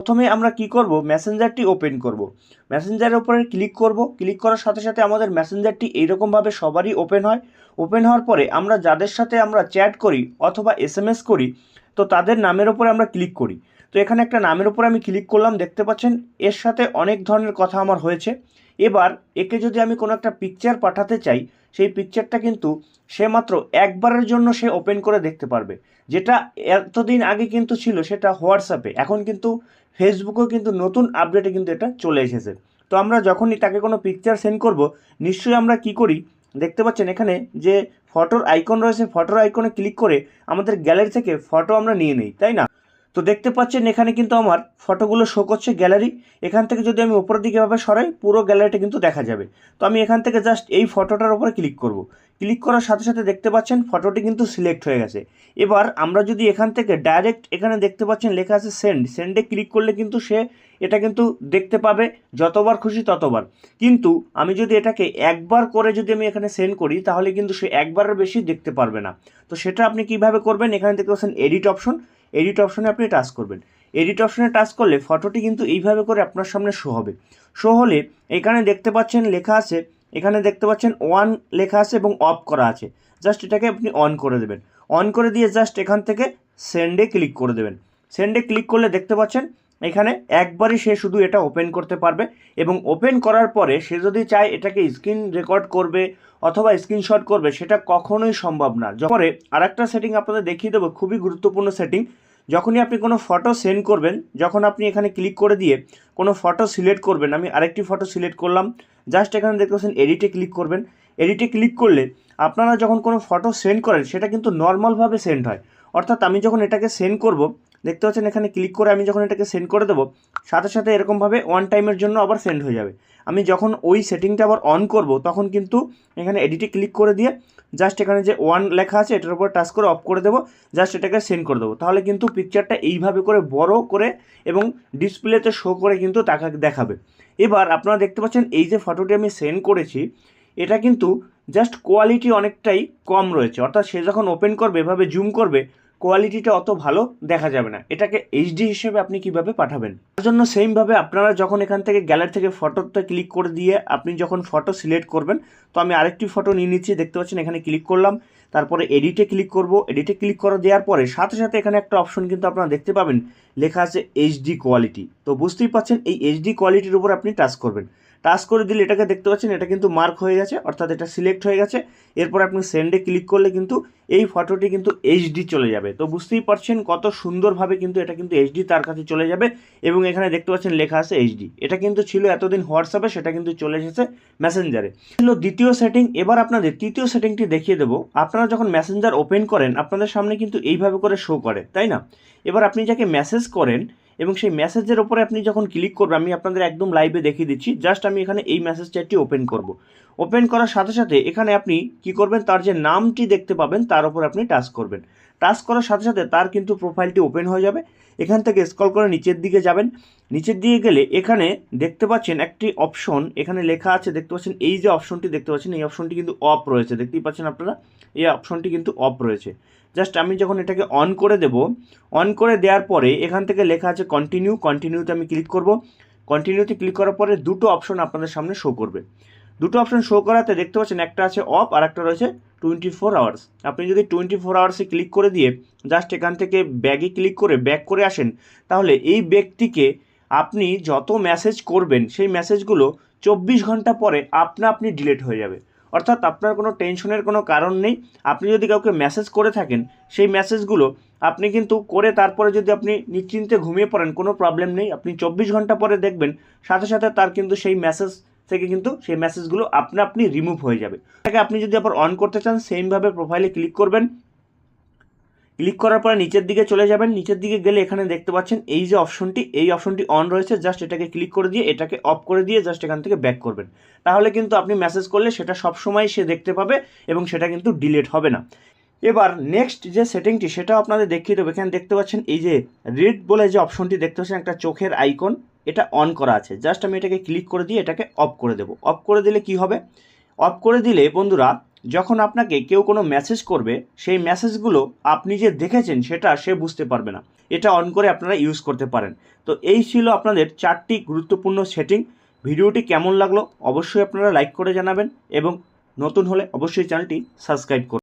প্রথমে আমরা কি করব? মেসেঞ্জারটি ওপেন করব। মেসেঞ্জারের উপরে ক্লিক করব। ক্লিক করার সাথে সাথে আমাদের মেসেঞ্জারটি এইরকমভাবে সবারই ওপেন হয়। ওপেন হওয়ার পরে আমরা যাদের সাথে আমরা চ্যাট করি অথবা এস করি, তো তাদের নামের ওপরে আমরা ক্লিক করি। তো এখানে একটা নামের উপরে আমি ক্লিক করলাম, দেখতে পাচ্ছেন? এর সাথে অনেক ধরনের কথা আমার হয়েছে। এবার একে যদি আমি কোনো একটা পিকচার পাঠাতে চাই সেই পিকচারটা কিন্তু সে মাত্র একবারের জন্য সে ওপেন করে দেখতে পারবে। যেটা এতদিন আগে কিন্তু ছিল, সেটা হোয়াটসঅ্যাপে। এখন কিন্তু ফেসবুকেও কিন্তু নতুন আপডেটে কিন্তু এটা চলে এসেছে। তো আমরা যখনই তাকে কোনো পিকচার সেন্ড করব, নিশ্চয়ই আমরা কি করি? দেখতে পাচ্ছেন এখানে যে ফটোর আইকন রয়েছে ফটোর আইকনে ক্লিক করে আমাদের গ্যালারি থেকে ফটো আমরা নিয়ে নিই, তাই না? তো দেখতে পাচ্ছেন এখানে কিন্তু আমার ফটোগুলো শো করছে গ্যালারি এখান থেকে যদি আমি উপরের দিকে ভাবে সরাই, পুরো গ্যালারিটা কিন্তু দেখা যাবে। তো আমি এখান থেকে জাস্ট এই ফটোটার উপরে ক্লিক করব। ক্লিক করার সাথে সাথে দেখতে পাচ্ছেন ফটোটি কিন্তু সিলেক্ট হয়ে গেছে। এবার আমরা যদি এখান থেকে ডাইরেক্ট এখানে দেখতে পাচ্ছেন লেখা আছে সেন্ড সেন্ডে ক্লিক করলে কিন্তু সে এটা কিন্তু দেখতে পাবে, যতবার খুশি ততবার। কিন্তু আমি যদি এটাকে একবার করে যদি আমি এখানে সেন্ড করি, তাহলে কিন্তু সে একবারের বেশি দেখতে পারবে না। তো সেটা আপনি কীভাবে করবেন? এখানে দেখতে পাচ্ছেন এডিট অপশন এডিট অপশনে আপনি টাচ করবেন। এডিট অপশনে টাচ করলে ফটোটি কিন্তু এইভাবে করে আপনার সামনে শো হবে। শো হলে এখানে দেখতে পাচ্ছেন লেখা আছে, এখানে দেখতে পাচ্ছেন ওয়ান লেখা আছে এবং অফ করা আছে। জাস্ট এটাকে আপনি অন করে দেবেন। অন করে দিয়ে জাস্ট এখান থেকে সেন্ডে ক্লিক করে দেবেন। সেন্ডে ক্লিক করলে দেখতে পাচ্ছেন এখানে একবারই সে শুধু এটা ওপেন করতে পারবে এবং ওপেন করার পরে সে যদি চায় এটাকে স্ক্রিন রেকর্ড করবে অথবা স্ক্রিনশট করবে, সেটা কখনোই সম্ভব না। পরে আরেকটা সেটিং আপনাদের দেখিয়ে দেবো, খুবই গুরুত্বপূর্ণ সেটিং যখনই আপনি কোনো ফটো সেন্ড করবেন, যখন আপনি এখানে ক্লিক করে দিয়ে কোনো ফটো সিলেক্ট করবেন, আমি আরেকটি ফটো সিলেক্ট করলাম জাস্ট এখানে দেখতে পাচ্ছেন এডিটে ক্লিক করবেন। এডিটে ক্লিক করলে আপনারা যখন কোনো ফটো সেন্ড করেন, সেটা কিন্তু নর্মালভাবে সেন্ড হয়। অর্থাৎ আমি যখন এটাকে সেন্ড করব দেখতে পাচ্ছেন এখানে ক্লিক করে আমি যখন এটাকে সেন্ড করে দেবো, সাথে সাথে এরকমভাবে ওয়ান টাইমের জন্য আবার সেন্ড হয়ে যাবে। আমি যখন ওই সেটিংটা আবার অন করব, তখন কিন্তু এখানে এডিটে ক্লিক করে দিয়ে জাস্ট এখানে যে ওয়ান লেখা আছে, এটার উপর টাচ করে অফ করে দেবো জাস্ট এটাকে সেন্ড করে দেবো। তাহলে কিন্তু পিকচারটা এইভাবে করে বড় করে এবং ডিসপ্লেতে শো করে কিন্তু তাকে দেখাবে। এবার আপনারা দেখতে পাচ্ছেন এই যে ফটোটি আমি সেন্ড করেছি, এটা কিন্তু জাস্ট কোয়ালিটি অনেকটাই কম রয়েছে। অর্থাৎ সে যখন ওপেন করবে, এভাবে জুম করবে কোয়ালিটিটা অত ভালো দেখা যাবে না। এটাকে এইচডি হিসেবে আপনি কীভাবে পাঠাবেন? তার জন্য সেমভাবে আপনারা যখন এখান থেকে গ্যালারি থেকে ফটোটা ক্লিক করে দিয়ে আপনি যখন ফটো সিলেক্ট করবেন, তো আমি আরেকটি ফটো নিয়ে নিচ্ছি, দেখতে পাচ্ছেন এখানে ক্লিক করলাম, তারপরে এডিটে ক্লিক করব। এডিটে ক্লিক করে দেওয়ার পরে সাথে সাথে এখানে একটা অপশন কিন্তু আপনারা দেখতে পাবেন, লেখা আছে এইচডি কোয়ালিটি তো বুঝতেই পাচ্ছেন, এই এইচডি কোয়ালিটির উপর আপনি টাচ করবেন। টাচ করে দিলে এটাকে দেখতে পাচ্ছেন, এটা কিন্তু মার্ক হয়ে গেছে, অর্থাৎ এটা সিলেক্ট হয়ে গেছে। এরপর আপনি সেন্ডে ক্লিক করলে কিন্তু এই ফটোটি কিন্তু এইচডি চলে যাবে। তো বুঝতেই পারছেন কত সুন্দরভাবে কিন্তু এটা কিন্তু এইচডি তার কাছে চলে যাবে এবং এখানে দেখতে পাচ্ছেন লেখা আছে এইচডি এটা কিন্তু ছিল এতদিন হোয়াটসঅ্যাপে, সেটা কিন্তু চলে এসেছে মেসেঞ্জারে ছিল দ্বিতীয় সেটিং এবার আপনাদের তৃতীয় সেটিংটি দেখিয়ে দেবো। আপনারা যখন মেসেঞ্জার ওপেন করেন, আপনাদের সামনে কিন্তু এইভাবে করে শো করে, তাই না? এবার আপনি যাকে মেসেজ করেন এবং সেই মেসেজের ওপরে আপনি যখন ক্লিক করবেন, আমি আপনাদের একদম লাইভে দেখিয়ে দিচ্ছি। জাস্ট আমি এখানে এই মেসেজ চ্যাটটি ওপেন করব। ওপেন করার সাথে সাথে এখানে আপনি কি করবেন? তার যে নামটি দেখতে পাবেন, তার উপর আপনি টাচ করবেন। টাচ করার সাথে সাথে তার কিন্তু প্রোফাইলটি ওপেন হয়ে যাবে। এখান থেকে স্ক্রল করে নিচের দিকে যাবেন। নিচের দিকে গেলে এখানে দেখতে পাচ্ছেন একটি অপশন এখানে লেখা আছে, দেখতে পাচ্ছেন এই যে অপশনটি দেখতে পাচ্ছেন, এই অপশনটি কিন্তু অফ রয়েছে। দেখতেই পাচ্ছেন আপনারা? এই অপশনটি কিন্তু অফ রয়েছে। জাস্ট আমি যখন এটাকে অন করে দেব অন করে দেওয়ার পরে এখান থেকে লেখা আছে কন্টিনিউ কন্টিনিউতে আমি ক্লিক করব। কন্টিনিউতে ক্লিক করার পরে দুটো অপশন আপনাদের সামনে শো করবে। দুটো অপশন শো করাতে দেখতে পাচ্ছেন একটা আছে অফ আর একটা রয়েছে টোয়েন্টি ফোর আওয়ার্স আপনি যদি টোয়েন্টি ফোর আওয়ার্সে ক্লিক করে দিয়ে জাস্ট এখান থেকে ব্যাগে ক্লিক করে ব্যাক করে আসেন, তাহলে এই ব্যক্তিকে আপনি যত মেসেজ করবেন, সেই মেসেজগুলো চব্বিশ ঘণ্টা পরে আপনা আপনি ডিলিট হয়ে যাবে। অর্থাৎ আপনার কোনো টেনশনের কোনো কারণ নেই। আপনি যদি কাউকে মেসেজ করে থাকেন, সেই মেসেজগুলো আপনি কিন্তু করে তারপরে যদি আপনি নিশ্চিন্তে ঘুমিয়ে পড়েন, কোনো প্রবলেম নেই। আপনি চব্বিশ ঘণ্টা পরে দেখবেন, সাথে সাথে তার কিন্তু সেই মেসেজ থেকে কিন্তু সেই মেসেজগুলো আপনা আপনি রিমুভ হয়ে যাবে। তাকে আপনি যদি আবার অন করতে চান সেমভাবে প্রোফাইলে ক্লিক করবেন। ক্লিক করার পরে নিচের দিকে চলে যাবেন। নিচের দিকে গেলে এখানে দেখতে পাচ্ছেন এই যে অপশনটি, এই অপশনটি অন রয়েছে। জাস্ট এটাকে ক্লিক করে দিয়ে, এটাকে অফ করে দিয়ে জাস্ট এখান থেকে ব্যাক করবেন। তাহলে কিন্তু আপনি মেসেজ করলে সেটা সবসময় সে দেখতে পাবে এবং সেটা কিন্তু ডিলেট হবে না। এবার নেক্সট যে সেটিংটি সেটাও আপনাদের দেখিয়ে দেবো। এখানে দেখতে পাচ্ছেন এই যে রিড বলে যে অপশনটি দেখতে পাচ্ছেন একটা চোখের আইকন এটা অন করা আছে। জাস্ট আমি এটাকে ক্লিক করে দিয়ে এটাকে অফ করে দেবো। অফ করে দিলে কি হবে? অফ করে দিলে বন্ধুরা যখন আপনাকে কেউ কোনো মেসেজ করবে, সেই মেসেজগুলো আপনি যে দেখেছেন সেটা সে বুঝতে পারবে না। এটা অন করে আপনারা ইউজ করতে পারেন। তো এই ছিল আপনাদের চারটি গুরুত্বপূর্ণ সেটিং ভিডিওটি কেমন লাগল? অবশ্যই আপনারা লাইক করে জানাবেন এবং নতুন হলে অবশ্যই চ্যানেলটি সাবস্ক্রাইব করুন।